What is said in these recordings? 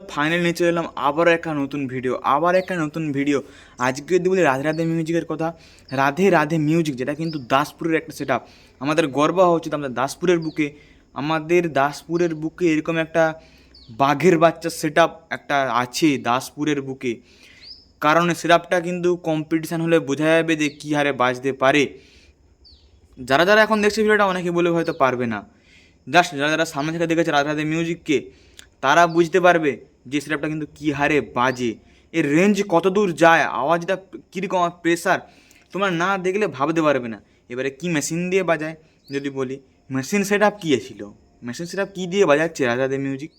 Final নিয়ে চলে এলাম, আবারও একটা নতুন ভিডিও আবার একটা নতুন ভিডিও আজকে যদি বলি রাধে রাধে মিউজিকের কথা, রাধে রাধে মিউজিক যেটা কিন্তু দাসপুরের একটা সেট আমাদের গর্ব হওয়া উচিত আমাদের দাসপুরের বুকে। আমাদের দাসপুরের বুকে এরকম একটা বাঘের বাচ্চা সেট একটা আছে দাসপুরের বুকে। কারণ সেটআপটা কিন্তু কম্পিটিশান হলে বোঝা যাবে যে কী হারে বাজতে পারে। যারা যারা এখন দেখছে ভিডিওটা অনেকে বলে হয়তো পারবে না। জাস্ট যারা যারা সামনে থেকে দেখেছে রাধা রাধে মিউজিককে তারা বুঝতে পারবে যে স্ল্যাবটা কিন্তু কী হারে বাজে, এর রেঞ্জ কত দূর যায়, আওয়াজটা কীরকম প্রেশার তোমরা না দেখলে ভাবতে পারবে না। এবারে কি মেশিন দিয়ে বাজায়? যদি বলি মেশিন সেট আপ কী ছিল? মেশিন সেট আপ কী দিয়ে বাজাচ্ছে? রাজাদের মিউজিক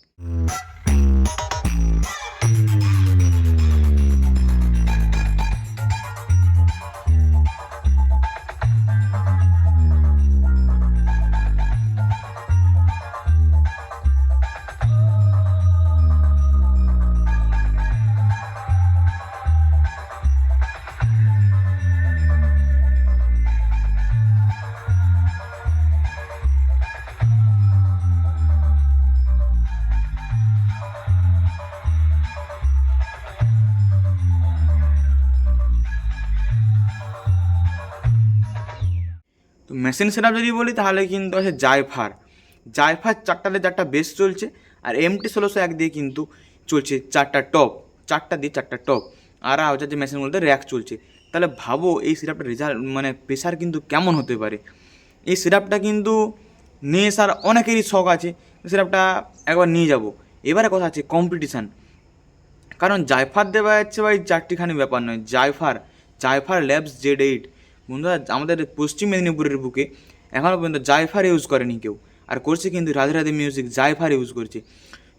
মেশিন সেট যদি বলি, তাহলে কিন্তু আছে জায়ফার জায়ফার চারটাতে চারটা বেস চলছে, আর এমটি ষোলোশো এক দিয়ে কিন্তু চলছে চারটা টপ চারটা দিয়ে চারটা টপ আর হচ্ছে যে মেশিনগুলোতে র্যাক চলছে। তাহলে ভাবো, এই সিরাপটা রেজাল্ট মানে প্রেশার কিন্তু কেমন হতে পারে? এই সিরাপটা কিন্তু নিয়ে আসার অনেকেরই শখ আছে। সিরাপটা একবার নিয়ে যাব। এবারে কথা আছে কম্পিটিশান কারণ জায়ফার দেওয়া যাচ্ছে ভাই, চারটিখানি ব্যাপার নয়। Jaifar Jaifar labs Z eight বন্ধুরা, আমাদের পশ্চিম মেদিনীপুরের বুকে এখনও পর্যন্ত জায়ফার ইউজ করেনি কেউ। আর করছে কিন্তু রাধে রাধে মিউজিক জায়ফার ইউজ করছে।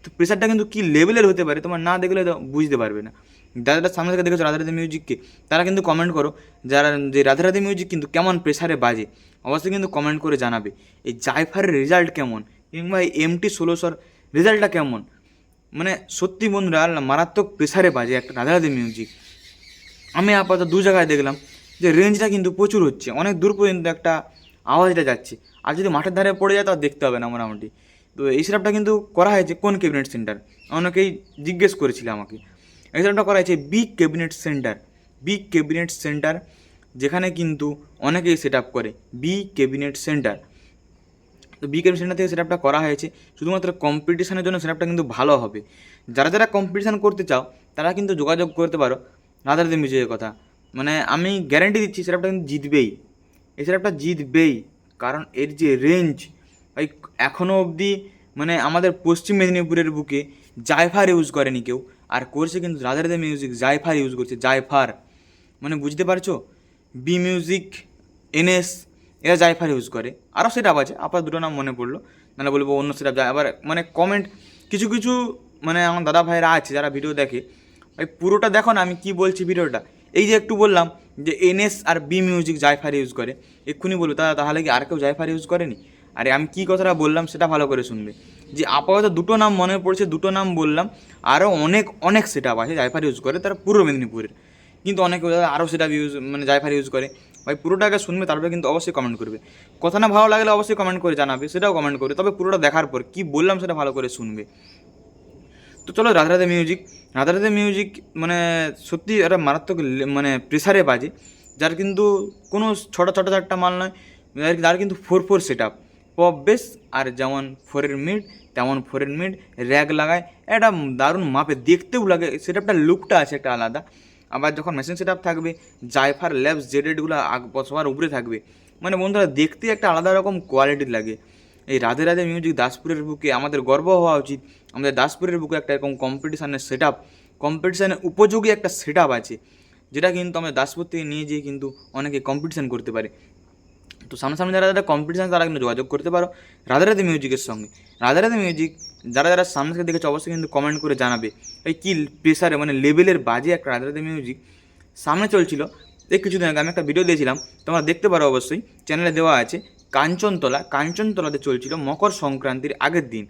তো প্রেশারটা কিন্তু কী লেভেলের হতে পারে, তোমার না দেখলে বুঝতে পারবে না। যারা সামনে থেকে দেখেছ রাধে রাধে মিউজিককে তারা কিন্তু কমেন্ট করো, যারা যে রাধে রাধে মিউজিক কিন্তু কেমন প্রেশারে বাজে, অবশ্যই কিন্তু কমেন্ট করে জানাবে। এই জায়ফারের রেজাল্ট কেমন? কিংবা এই এমটি ষোলোশোর রেজাল্টটা কেমন? মানে সত্যি বন্ধুরা, মারাত্মক প্রেসারে বাজে একটা রাধা রাধে মিউজিক আমি আপাতত দু জায়গায় দেখলাম যে রেঞ্জটা কিন্তু প্রচুর হচ্ছে। অনেক দূর পর্যন্ত একটা আওয়াজটা যাচ্ছে। আর যদি মাঠের ধারে পড়ে যায় তো দেখতে হবে না মোটামুটি। তো এই সিরাপটা কিন্তু করা হয়েছে কোন ক্যাবিনেট সেন্টার অনেকেই জিজ্ঞেস করেছিল আমাকে। এই সিরাপটা করা হয়েছে B cabinet centre B cabinet centre যেখানে কিন্তু অনেকেই সেট আপ করে। বি ক্যাবিনেট সেন্টার তো বি ক্যাবিনেট সেন্টার থেকে সেট আপটা করা হয়েছে। শুধুমাত্র কম্পিটিশনের জন্য সেটআপটা কিন্তু ভালো হবে। যারা যারা কম্পিটিশান করতে চাও, তারা কিন্তু যোগাযোগ করতে পারো। রাধারাধি মিউজিকের কথা। মানে আমি গ্যারেন্টি দিচ্ছি সেটআপটা কিন্তু জিতবেই। এই সেটআপটা জিতবেই, কারণ এর যে রেঞ্জ ভাই এখনও অবধি মানে আমাদের পশ্চিম মেদিনীপুরের বুকে জায়ফার ইউজ করেনি কেউ, আর করছে কিন্তু রাধারাধি মিউজিক জায়ফার ইউজ করছে জায়ফার মানে বুঝতে পারছ? বি মিউজিক এনএস এরা জায়ফার ইউজ করে। আরও সেট আপ আছে, আপাতত দুটো নাম মনে পড়ল, নাহলে বলব অন্য সেট আপ আবার মানে কমেন্ট কিছু কিছু মানে আমার দাদা ভাইরা আছে, যারা ভিডিও দেখে ভাই পুরোটা দেখো না, আমি কি বলছি ভিডিওটা এই যে একটু বললাম যে এনএস আর বি মিউজিক জায়ফার ইউজ করে, এক্ষুনি বলব তা তাহলে কি আর কেউ জায়ফার ইউজ করেনি? আরে আমি কী কথাটা বললাম সেটা ভালো করে শুনবে। যে আপাতত দুটো নাম মনে পড়ছে, দুটো নাম বললাম আরও অনেক অনেক সেট আপ আছে জায়ফার ইউজ করে, তারা পূর্ব মেদিনীপুরের। কিন্তু অনেকে আরও সেটা ইউজ মানে জায়ফার ইউজ করে। ভাই পুরোটাকে শুনবে, তারপরে কিন্তু অবশ্যই কমেন্ট করবে। কথা না ভালো লাগলে অবশ্যই কমেন্ট করে জানাবে, সেটাও কমেন্ট করবে, তবে পুরোটা দেখার পর কী বললাম সেটা ভালো করে শুনবে। তো চলো রাধা রাধে মিউজিক রাধা রাধে মিউজিক মানে সত্যি একটা মারাত্মক মানে প্রেসারে বাজে, যার কিন্তু কোনো ছোটো ছোটো চারটা মাল নয়, যার কিন্তু four four set up pop bass আর যেমন ফোরের মিড তেমন ফোরের মিড র্যাক লাগায় একটা দারুণ মাপে দেখতেও লাগে সেটআপটার লুকটা আছে একটা আলাদা। আবার যখন মেশিন সেট আপ থাকবে জাইফার ল্যাবস জেডেডগুলো সবার উপরে থাকবে। মানে বন্ধুরা, দেখতে একটা আলাদা রকম কোয়ালিটির লাগে। এই রাধে রাধে মিউজিক দাসপুরের বুকে আমাদের গর্ব হওয়া উচিত। আমাদের দাসপুরের বুকে একটা এরকম কম্পিটিশানের সেট আপ কম্পিটিশানের উপযোগী একটা সেট আপ আছে, যেটা কিন্তু আমাদের দাসপুর থেকে নিয়ে যেয়ে কিন্তু অনেকে কম্পিটিশান করতে পারে। তো সামনাসামনি যারা যারা কম্পিটিশান তারা কিন্তু যোগাযোগ করতে পারো রাধা রাধে মিউজিকের সঙ্গে। রাধা রাধে মিউজিক যারা যারা সামনে দেখেছে অবশ্যই কিন্তু কমেন্ট করে জানাবে, এই কী প্রেসারে মানে লেভেলের বাজে একটা রাধা রাধে মিউজিক সামনে চলছিল। এই কিছুদিন আগে আমি একটা ভিডিও দিয়েছিলাম, তোমরা দেখতে পারো অবশ্যই চ্যানেলে দেওয়া আছে। কাঞ্চনতলা, কাঞ্চনতলাতে চলছিল মকর সংক্রান্তির আগের দিন।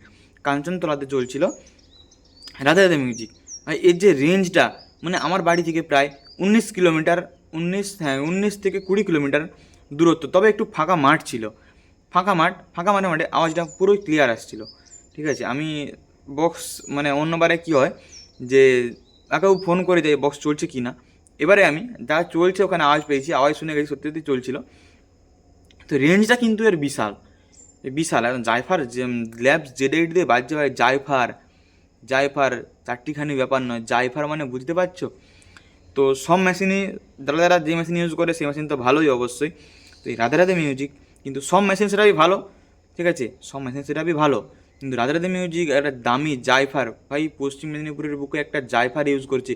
কাঞ্চনতলাতে চলছিল রাধা রাধা মিউজিক। এর যে রেঞ্জটা মানে আমার বাড়ি থেকে প্রায় উনিশ কিলোমিটার, উনিশ হ্যাঁ উনিশ থেকে কুড়ি কিলোমিটার দূরত্ব, তবে একটু ফাঁকা মাঠ ছিল। ফাঁকা মাঠ, ফাঁকা মাঠে মাঠে আওয়াজটা পুরোই ক্লিয়ার আসছিল। ঠিক আছে, আমি বক্স মানে অন্যবারে কী হয় যে কাকেও ফোন করে দেয় বক্স চলছে কি না এবারে আমি যা চলছে ওখানে আওয়াজ পেয়েছি, আওয়াজ শুনে গেছি সত্যি সত্যি চলছিল। তো রেঞ্জটা কিন্তু এর বিশাল। বিশাল। এখন জাইফার যে ল্যাবস জেড এইট দিয়ে বাজছে ভাই, জাইফার জাইফার চারটিখানি ব্যাপার নয়। জাইফার মানে বুঝতে পারছ? তো সব মেশিনই যারা যারা যে মেশিন ইউজ করে, সেই মেশিন তো ভালোই অবশ্যই। তো এই রাধে রাধে মিউজিক কিন্তু সব মেশিন সেটাই ভালো, ঠিক আছে? সব মেশিন সেটাই ভালো। কিন্তু রাধে রাধে মিউজিক একটা দামি জাইফার ভাই, পশ্চিম মেদিনীপুরের বুকে একটা জাইফার ইউজ করছে।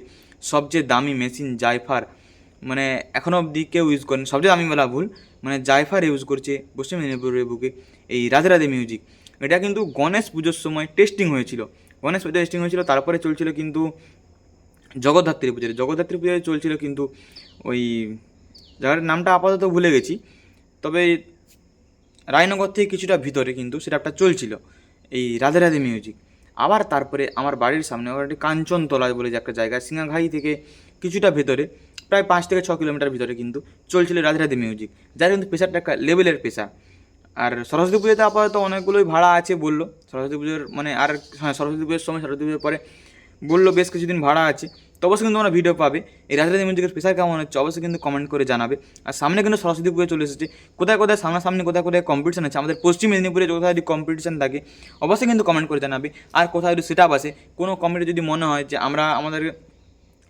সবচেয়ে দামি মেশিন জাইফার। মানে এখনও অবধি কেউ ইউজ করেন। সবচেয়ে আমি বলা ভুল। মানে জাইফার ইউজ করছে পশ্চিম মেদিনীপুরের বুকে এই রাধে রাধে মিউজিক এটা কিন্তু গণেশ পুজোর সময় টেস্টিং হয়েছিল। গণেশ পুজো টেস্টিং হয়েছিল, তারপরে চলছিল কিন্তু জগদ্ধাত্রী পুজোতে। জগদ্ধাত্রী পুজোয় চলছিল কিন্তু ওই জায়গাটার নামটা আপাতত ভুলে গেছি। তবে রায়নগর থেকে কিছুটা ভিতরে কিন্তু সেটা একটা চলছিল এই রাধে রাধে মিউজিক আবার তারপরে আমার বাড়ির সামনে ওর একটি কাঞ্চনতলা বলে যে একটা জায়গা সিঙ্গাঘাই থেকে কিছুটা ভেতরে প্রায় পাঁচ থেকে ছ কিলোমিটার ভিতরে কিন্তু চলছিল রাধে রাধে মিউজিক যার কিন্তু পেশারটা একটা লেভেলের পেশা। আর সরস্বতী পুজোতে আপাতত অনেকগুলোই ভাড়া আছে বলল, সরস্বতী পুজোর মানে আর হ্যাঁ সরস্বতী পুজোর সময় সরস্বতী পুজোর পরে বলল বেশ কিছুদিন ভাড়া আছে, তো অবশ্যই কিন্তু তোমরা ভিডিও পাবে। এই রাধে মিউজিকের স্পেশাল কেমন হচ্ছে অবশ্যই কিন্তু কমেন্ট করে জানাবে। আর সামনে কিন্তু সরস্বতী পুজো চলে এসেছে, কোথায় কোথায় সামনাসামনি কোথায় কোথায় কম্পিটিশন আছে, আমাদের পশ্চিম মেদিনীপুরে কোথায় যদি কম্পিটিশন থাকে, অবশ্যই কিন্তু কমেন্ট করে জানাবে। আর কোথায় যদি সেট আপ আছে, কোনো কমিটি যদি মনে হয় যে আমরা আমাদের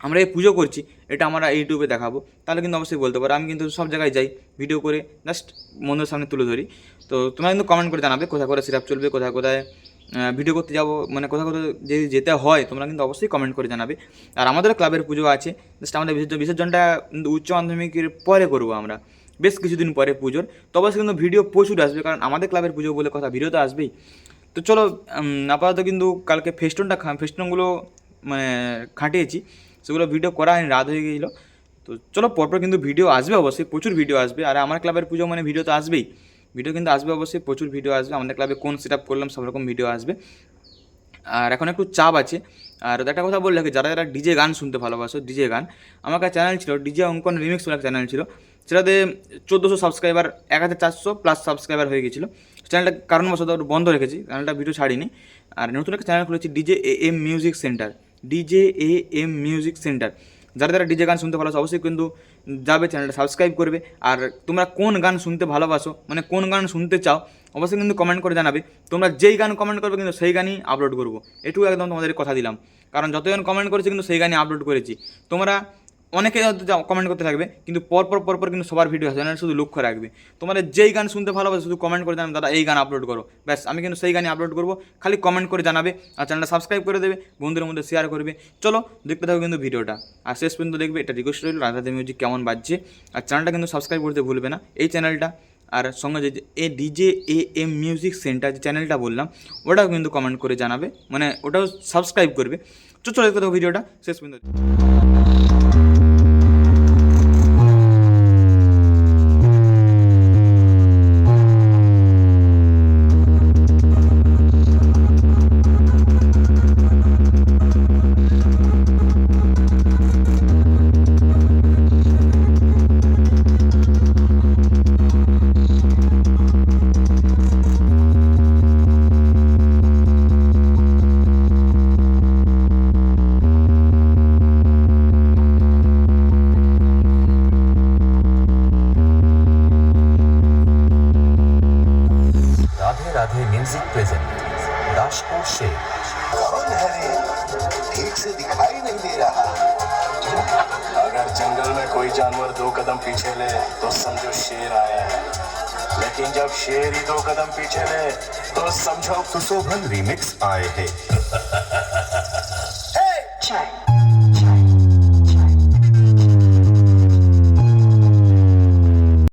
আমরা এই পুজো করছি, এটা আমরা ইউটিউবে দেখাবো। তাহলে কিন্তু অবশ্যই বলতে পারো, আমি কিন্তু সব জায়গায় যাই ভিডিও করে জাস্ট বন্ধুর সামনে তুলে ধরি। তো তোমরা কিন্তু কমেন্ট করে জানাবে কোথায় কোথায় সিরাপ চলবে, কোথায় কোথায় ভিডিও করতে যাব মানে কোথাও কোথাও যদি যেতে হয়, তোমরা কিন্তু অবশ্যই কমেন্ট করে জানাবে। আর আমাদের ক্লাবের পুজো আছে জাস্ট আমাদের বিসর্জন বিসর্জনটা কিন্তু উচ্চ মাধ্যমিকের পরে করব আমরা। বেশ কিছুদিন পরে পুজোর তো অবশ্যই কিন্তু ভিডিও প্রচুর আসবে, কারণ আমাদের ক্লাবের পুজো বলে কথা ভিডিও তো আসবেই। তো চলো আপাতত কিন্তু কালকে ফেস্টনটা ফেস্টনগুলো মানে খাটিয়েছি। সেগুলো ভিডিও করা হয়নি, রাত হয়ে গিয়েছিল তো চলো পরপর কিন্তু ভিডিও আসবে অবশ্যই, প্রচুর ভিডিও আসবে। আর আমার ক্লাবের পুজো মানে ভিডিও তো আসবেই। ভিডিও কিন্তু আসবে অবশ্যই, প্রচুর ভিডিও আসবে। আমাদের ক্লাবে কোন সেট আপ করলাম, সব রকম ভিডিও আসবে। আর এখন একটু চাপ আছে। আর একটা কথা বললে যারা যারা ডিজে গান শুনতে ভালোবাসো ডিজে গান, আমার কাছে চ্যানেল ছিল ডিজে অঙ্কন রিমিক্স বলে চ্যানেল ছিল। সেটাতে চোদ্দোশো সাবস্ক্রাইবার এক হাজার চারশো প্লাস সাবস্ক্রাইবার হয়ে গেছিল। চ্যানেলটা কারণবশত বন্ধ রেখেছি চ্যানেলটা ভিডিও ছাড়িনি। আর নতুন একটা চ্যানেল খুলেছি DJ A M music centre DJ A M music centre যারা যারা ডিজে গান শুনতে ভালোবাসো, অবশ্যই কিন্তু যাবে চ্যানেলটা সাবস্ক্রাইব করবে। আর তোমরা কোন গান শুনতে ভালোবাসো মানে কোন গান শুনতে চাও, অবশ্যই কিন্তু কমেন্ট করে জানাবে। তোমরা যেই গান কমেন্ট করবে কিন্তু সেই গানই আপলোড করব। এটুকু একদম তোমাদের কথা দিলাম। কারণ যতজন কমেন্ট করেছে কিন্তু সেই গানই আপলোড করেছি। তোমরা অনেকে কমেন্ট করতে থাকবে, কিন্তু পরপর পরপর কিন্তু সবার ভিডিও আসবে না শুধু লক্ষ্য রাখবে। তোমাদের যেই গান শুনতে ভালোবাসে, শুধু কমেন্ট করে জানাবে, দাদা এই গান আপলোড করো। ব্যাস, আমি কিন্তু সেই গানই আপলোড করব। খালি কমেন্ট করে জানাবে আর চ্যানেলটা সাবস্ক্রাইব করে দেবে, বন্ধুদের মধ্যে শেয়ার করবে। চলো, দেখতে থাকো কিন্তু ভিডিওটা আর শেষ পর্যন্ত দেখবে, এটা রিকোয়েস্ট রইল, রাধাতে মিউজিক কেমন বাজছে। আর চ্যানেলটা কিন্তু সাবস্ক্রাইব করতে ভুলবে না। এই চ্যানেলটা আর সঙ্গে যে এ DJ A M music centre যে চ্যানেলটা বললাম, ওটাও কিন্তু কমেন্ট করে জানাবে। মানে ওটাও সাবস্ক্রাইব করবে। চলো দেখতে থাকো ভিডিওটা শেষ পর্যন্ত दासपुर से कौन है ठीक से दिखाई नहीं दे रहा। अगर जंगल में कोई जानवर दो कदम पीछे ले तो समझो शेर आया है। लेकिन जब शेर ही दो कदम पीछे ले तो समझो सुशोभन रिमिक्स आए हैं.